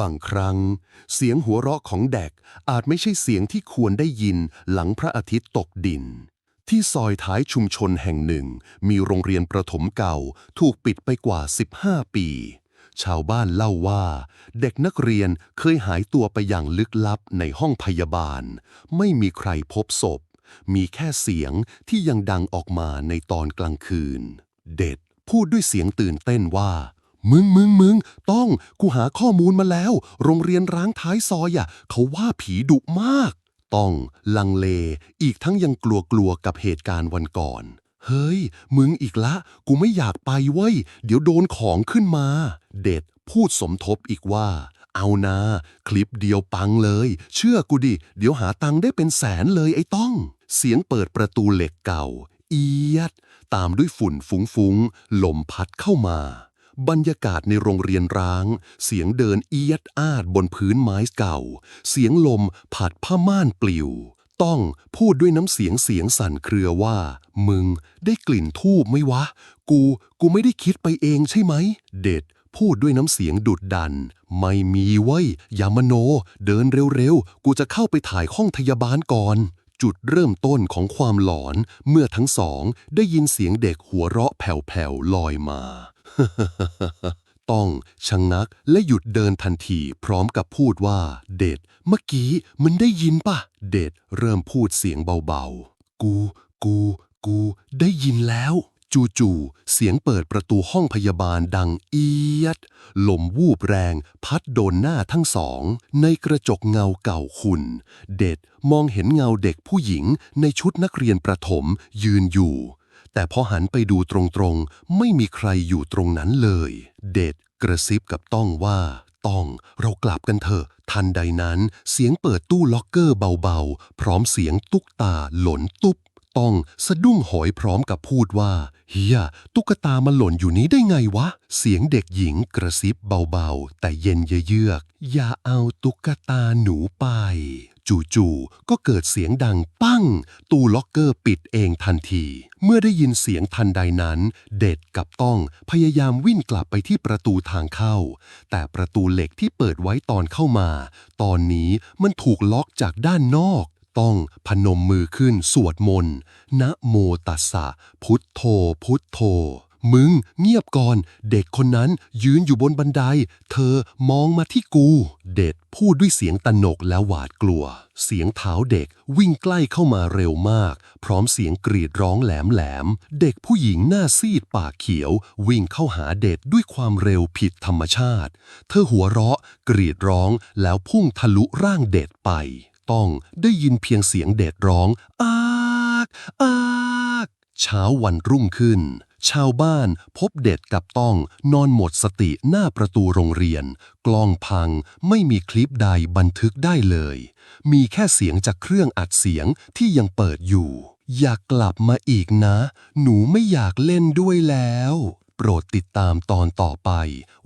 บางครั้ง เสียงหัวเราะของเด็กอาจไม่ใช่เสียงที่ควรได้ยินหลังพระอาทิตย์ตกดิน ที่ซอยท้ายชุมชนแห่งหนึ่ง มีโรงเรียนประถมเก่าถูกปิดไปกว่า 15 ปี ชาวบ้านเล่าว่า เด็กนักเรียนเคยหายตัวไปอย่างลึกลับในห้องพยาบาล ไม่มีใครพบศพ มีแค่เสียงที่ยังดังออกมาในตอนกลางคืน เด็ดพูดด้วยเสียงตื่นเต้นว่า มึงมึงมึงต้องกูหาข้อมูลมาแล้ว โรงเรียนร้างท้ายซอยอะเขาว่าผีดุมาก ต้องลังเล อีกทั้งยังกลัวกลัวๆกับเหตุการณ์วันก่อน เฮ้ย มึงอีกละ กูไม่อยากไปเว้ย เดี๋ยวโดนของขึ้นมา เด็ดพูดสมทบอีกว่า เอานะคลิปเดียวปังเลย เชื่อกูดิ เดี๋ยวหาตังค์ได้เป็นแสนเลยไอ้ต้อง เสียงเปิดประตูเหล็กเก่า เอียด ตามด้วยฝุ่นฟุ้งๆลมพัดเข้ามา บรรยากาศในโรงเรียนร้าง เสียงเดินเอียดอาดบนพื้นไม้เก่า เสียงลมผัดผ้าม่านปลิว ต้องพูดด้วยน้ำเสียงเสียงสั่นเครือว่า มึงได้กลิ่นทูบไหมวะ กู กูไม่ได้คิดไปเองใช่ไหม เด็ดพูดด้วยน้ำเสียงดุดดัน ไม่มีเว้ยอย่ามโน เดินเร็วๆ กูจะเข้าไปถ่ายห้องพยาบาลก่อน จุดเริ่มต้นของความหลอน เมื่อทั้งสองได้ยินเสียงเด็กหัวเราะแผ่วๆลอยมา ต้องชะงงักและหยุดเดินทันทีพร้อมกับพูดว่า เด็ดเมื่อกี้มันได้ยินปะเด็ดเริ่มพูดเสียงเบาๆ กู กู กู ได้ยินแล้ว จู่ๆเสียงเปิดประตูห้องพยาบาลดังเอียด ลมวูบแรง พัดโดนหน้าทั้งสอง ในกระจกเงาเก่าขุ่น เด็ดมองเห็นเงาเด็กผู้หญิงในชุดนักเรียนประถมยืนอยู่ แต่พอหันไปดูตรงๆ ไม่มีใครอยู่ตรงนั้นเลย เด็ดกระซิบกับต้องว่า ต้องเรากลับกันเถอะ ทันใดนั้น เสียงเปิดตู้ล็อกเกอร์เบาๆ พร้อมเสียงตุ๊กตาหล่นตุ๊บ ต้องสะดุ้งหอยพร้อมกับพูดว่าเฮียตุ๊กตามาหล่นอยู่นี้ได้ไงวะ เสียงเด็กหญิงกระซิบเบาๆ แต่เย็นเยือก อย่าเอาตุ๊กตาหนูไป จู่ๆ ก็เกิดเสียงดังปั้ง ตู้ล็อกเกอร์ปิดเองทันที เมื่อได้ยินเสียงทันใดนั้น เด็ดกับต้องพยายามวิ่งกลับไปที่ประตูทางเข้า แต่ประตูเหล็กที่เปิดไว้ตอนเข้ามา ตอนนี้มันถูกล็อกจากด้านนอก ต้องพนมมือขึ้นสวดมนต์นะโมตัสสะพุทโธพุทโธ มึงเงียบก่อน เด็กคนนั้นยืนอยู่บนบันได เธอมองมาที่กู เด็ดพูดด้วยเสียงตนกและหวาดกลัว เสียงเท้าเด็กวิ่งใกล้เข้ามาเร็วมาก พร้อมเสียงกรีดร้องแหลมแหลม เด็กผู้หญิงหน้าซีดปากเขียว วิ่งเข้าหาเด็ดด้วยความเร็วผิดธรรมชาติ เธอหัวเราะ กรีดร้องแล้วพุ่งทะลุร่างเด็ดไป ต้องได้ยินเพียงเสียงเด็ดร้อง อาก อาก เช้าวันรุ่งขึ้น ชาวบ้านพบเด็ดกับต้องนอนหมดสติหน้าประตูโรงเรียน กล้องพังไม่มีคลิปใดบันทึกได้เลย มีแค่เสียงจากเครื่องอัดเสียงที่ยังเปิดอยู่ อยากกลับมาอีกนะ หนูไม่อยากเล่นด้วยแล้ว โปรดติดตามตอนต่อไป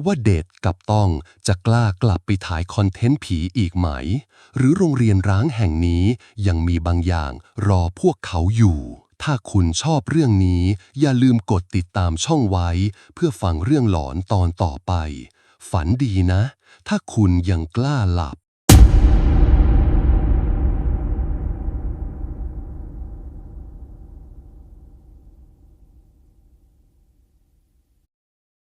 ว่าเดดกับต้องจะกล้ากลับไปถ่ายคอนเทนต์ผีอีกไหม หรือโรงเรียนร้างแห่งนี้ยังมีบางอย่างรอพวกเขาอยู่ ถ้าคุณชอบเรื่องนี้ อย่าลืมกดติดตามช่องไว้ เพื่อฟังเรื่องหลอนตอนต่อไป ฝันดีนะ ถ้าคุณยังกล้าหลับ